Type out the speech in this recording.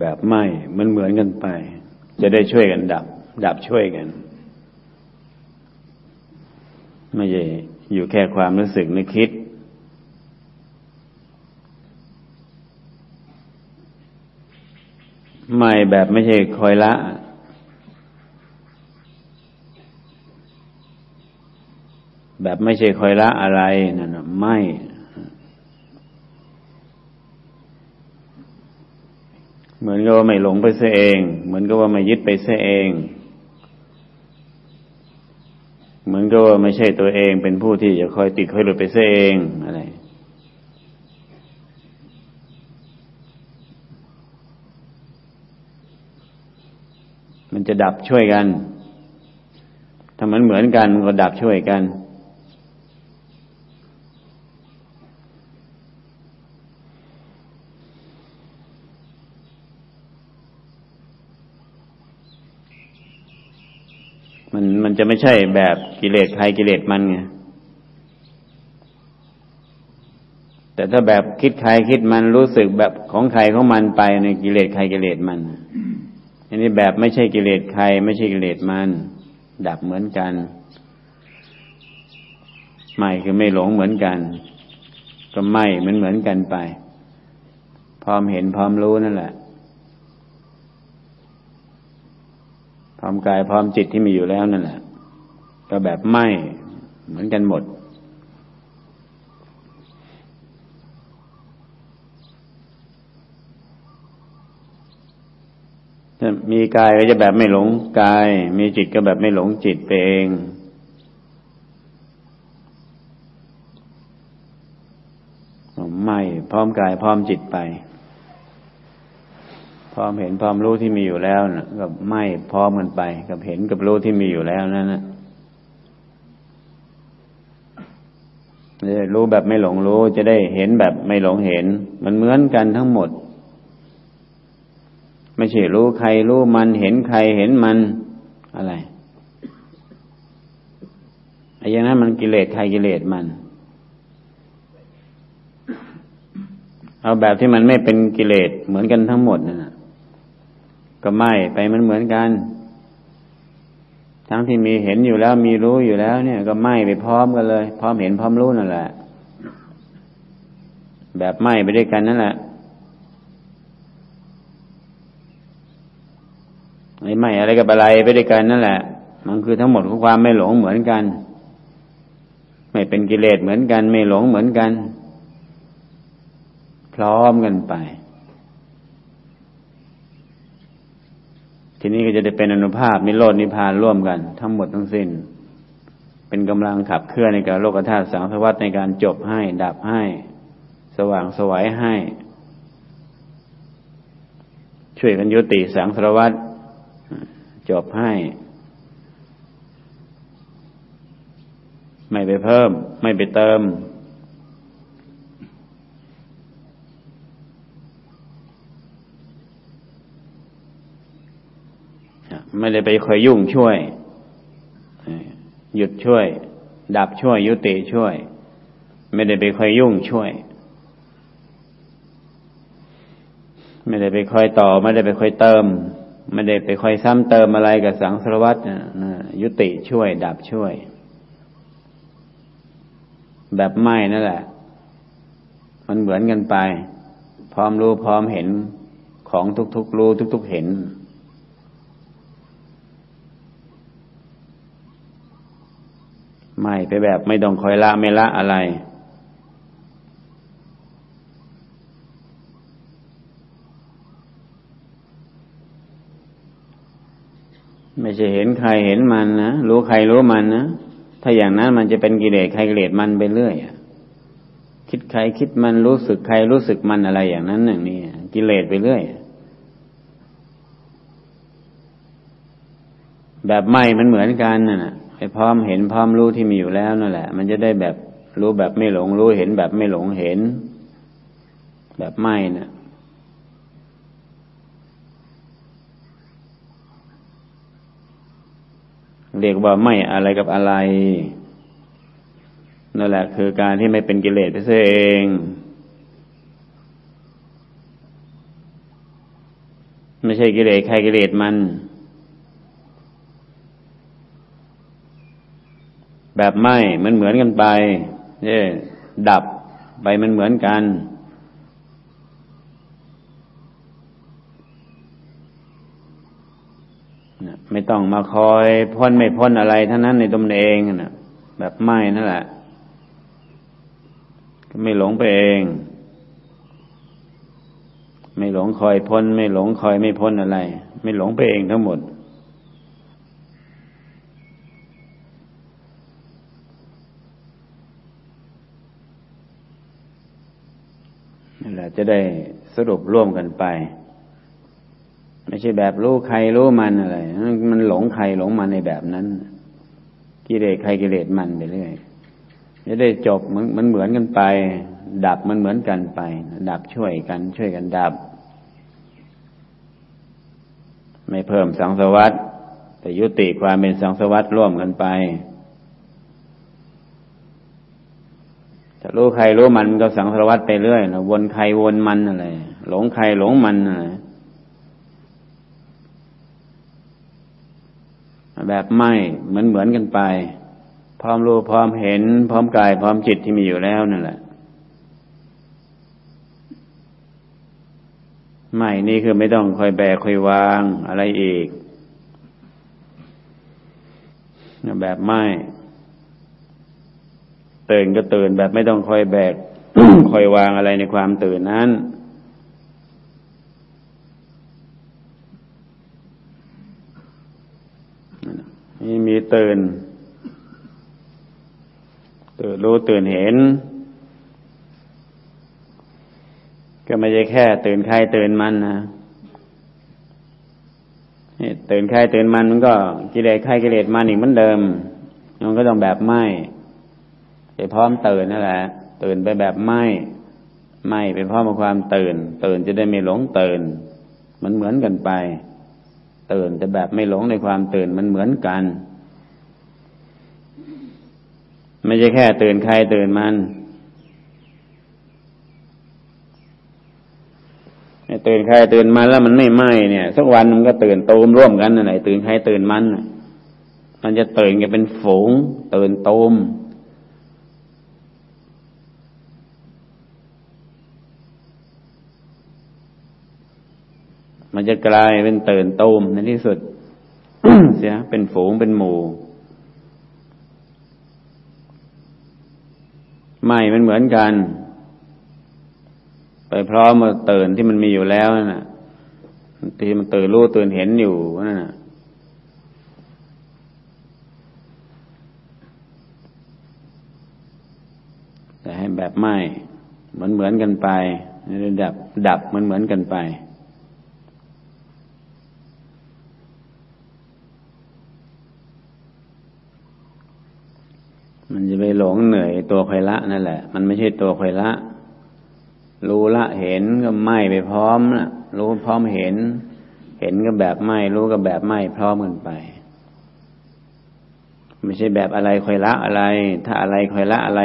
แบบไหมมันเหมือนกันไป จะได้ช่วยกันดับ ดับช่วยกัน ไม่ใช่อยู่แค่ความรู้สึกนึกคิด ไม่แบบไม่ใช่คอยละแบบไม่ใช่คอยละอะไรนั่นไม่ เหมือนกับว่าไม่หลงไปเสียเอง เหมือนกับว่าไม่ยึดไปเสียเอง เหมือนกับว่าไม่ใช่ตัวเอง เป็นผู้ที่จะคอยติดคอยหลุดไปเสียเองอะไรมันจะดับช่วยกัน ถ้ามันเหมือนกันมันก็ดับช่วยกัน มันมันจะไม่ใช่แบบกิเลสใครกิเลสมันไงแต่ถ้าแบบคิดใครคิดมันรู้สึกแบบของใครของมันไปในกิเลสใครกิเลสมันอันนี้แบบไม่ใช่กิเลสใคร ไม่ใช่กิเลสมัน ดับเหมือนกัน ไม่คือไม่หลงเหมือนกัน ก็ไม่เหมือนเหมือนกันไป พร้อมเห็นพร้อมรู้นั่นแหละ ร้อมกายพร้อมจิตที่มีอยู่แล้วนั่นแหละก็แบบไม่เหมือนกันหมด มีกายก็จะแบบไม่หลงกาย มีจิตก็แบบไม่หลงจิตไปเองไม่พร้อมกายพร้อมจิตไป พร้อมเห็นพร้อมรู้ที่มีอยู่แล้วนะกับไม่พร้อมกันไป กับเห็นกับรู้ที่มีอยู่แล้วนั่นนะจะรู้แบบไม่หลงรู้จะได้เห็นแบบไม่หลงเห็น มันเหมือนกันทั้งหมด ไม่ใช่รู้ใครรู้มันเห็นใครเห็นมันอะไรไอ้อย่างนั้นมันกิเลสใครกิเลสมัน เอาแบบที่มันไม่เป็นกิเลสเหมือนกันทั้งหมดนั่นนะ ก็ไม่ไปมันเหมือนกัน ทั้งที่มีเห็นอยู่แล้วมีรู้อยู่แล้ว เนี่ย ก็ไม่ไปพร้อมกันเลย พร้อมเห็นพร้อมรู้นั่นแหละ แบบไม่ไปด้วยกันนั่นแหละไอ้ไม่อะไรกับอะไรไปด้วยกันนั่นแหละ มันคือทั้งหมดของความไม่หลงเหมือนกัน ไม่เป็นกิเลสเหมือนกัน ไม่หลงเหมือนกัน พร้อมกันไป ทีนี้ก็จะได้เป็นอนุภาพนิโรดนิพานร่วมกัน ทั้งหมดทั้งสิ้น เป็นกำลังขับเคลื่อนในการโลกธาตุสังสวัสดในการจบให้ ดับให้ สว่างสวัยให้ ช่วยกันยุติสังสารวัตจบให้ ไม่ไปเพิ่ม ไม่ไปเติม ไม่ได้ไปคอยยุ่งช่วย หยุดช่วย ดับช่วย ยุติช่วย ไม่ได้ไปคอยยุ่งช่วย ไม่ได้ไปคอยต่อ ไม่ได้ไปคอยเติม ไม่ได้ไปคอยซ้ำเติมอะไรกับสังสารวัตรยุติช่วย ดับช่วย แบบไม่นั่นแหละ มันเหมือนกันไป พร้อมรู้พร้อมเห็นของทุกๆรู้ทุกๆเห็น ไม่ไปแบบไม่ต้องคอยละไม่ละอะไร ไม่ใช่เห็นใครเห็นมันนะรู้ใครรู้มันนะถ้าอย่างนั้นมันจะเป็นกิเลสใครกิเลสมันไปเรื่อยคิดใครคิดมันรู้สึกใครรู้สึกมันอะไรอย่างนั้นอย่างนี้กิเลสไปเรื่อยแบบไม่มันเหมือนกันน่ะ พร้อมเห็นพร้อมรู้ที่มีอยู่แล้วนั่นแหละ มันจะได้แบบรู้แบบไม่หลงรู้เห็นแบบไม่หลงเห็น แบบไม่นะ่ะเรียกว่าไม่อะไรกับอะไรนั่นแหละ คือการที่ไม่เป็นกิเลสไปเองไม่ใช่กิเลสใครกิเลสมัน แบบไหมมันเหมือนกันไปเนี่ยดับไปมันเหมือนกัน ไม่ต้องมาคอยพ้นไม่พ้นอะไรทั้งนั้นในตนเองนะแบบไหมนั่นแหละ ก็ไม่หลงไปเอง ไม่หลงคอยพ้น ไม่หลงคอยไม่พ้นอะไร ไม่หลงไปเองทั้งหมด นั่นแหละจะได้สรุปร่วมกันไป ไม่ใช่แบบรู้ใครรู้มันอะไร มันหลงใครหลงมันในแบบนั้นกิเลสใครกิเลสมันไปเรื่อยจะได้จบมันมันเหมือนกันไป ดับมันเหมือนกันไป ดับช่วยกัน ช่วยกันดับ ไม่เพิ่มสังสวัสดแต่ยุติความเป็นสังสวัสดร่วมกันไป จะรู้ใครรู้มันก็สังสารวัตไปเรื่อยนะวนใครวนมันอะไรหลงใครหลงมันอะไรแบบไม่เหมือนเหมือนกันไป พร้อมรู้พร้อมเห็น พร้อมกาย พร้อมจิตที่มีอยู่แล้วนั่นแหละไม่นี่คือไม่ต้องคอยแบกคอยวางอะไรอีกแบบไม่ ตื่นก็ตื่นแบบไม่ต้องคอยแบกคอยวางอะไรในความตื่นนั้น นี่มีตื่น ตื่นรู้ตื่นเห็น ก็ไม่ใช่แค่ ตื่นใครตื่นมันนะตื่นใครตื่นมันมันก็กิเลสใครกิเลสมันอีกเหมือนเดิมมันก็ต้องแบบไม่ ไปพร้อมตื่นนั่นแหละตื่นไปแบบไม่ไม่ไปพร้อมกับความตื่น ตื่นจะได้ไม่หลงตื่น มันเหมือนกันไป ตื่นแต่แบบไม่หลงในความตื่นมันเหมือนกัน ไม่ใช่แค่ตื่นใครตื่นมันตื่นใครตื่นมันแล้วมันไม่ไหมเนี่ยสักวันมันก็ตื่นตูมร่วมกันอะไรตื่นใครตื่นมันมันจะตื่นกันเป็นฝูง ตื่นตูม มันจะกลายเป็นตื่นตูมในที่สุด เสียเป็นฝูงเป็นหมู่ไม่มันเหมือนกัน ไปพร้อมมาตื่นที่มันมีอยู่แล้วน่ะที่มันตื่นรู้ตื่นเห็นอยู่นั่นน่ะแต่ให้แบบไม่เหมือนเหมือนกันไปดับดับเหมือนเหมือนกันไป มันจะไปหลงเหนื่อยตัวคอยละนั่นแหละ มันไม่ใช่ตัวคอยละ รู้ละเห็นก็ไม่ไปพร้อมนะรู้พร้อมเห็น เห็นก็แบบไม่ รู้ก็แบบไม่พร้อมกันไป ไม่ใช่แบบอะไรคอยละอะไร ถ้าอะไรคอยละอะไร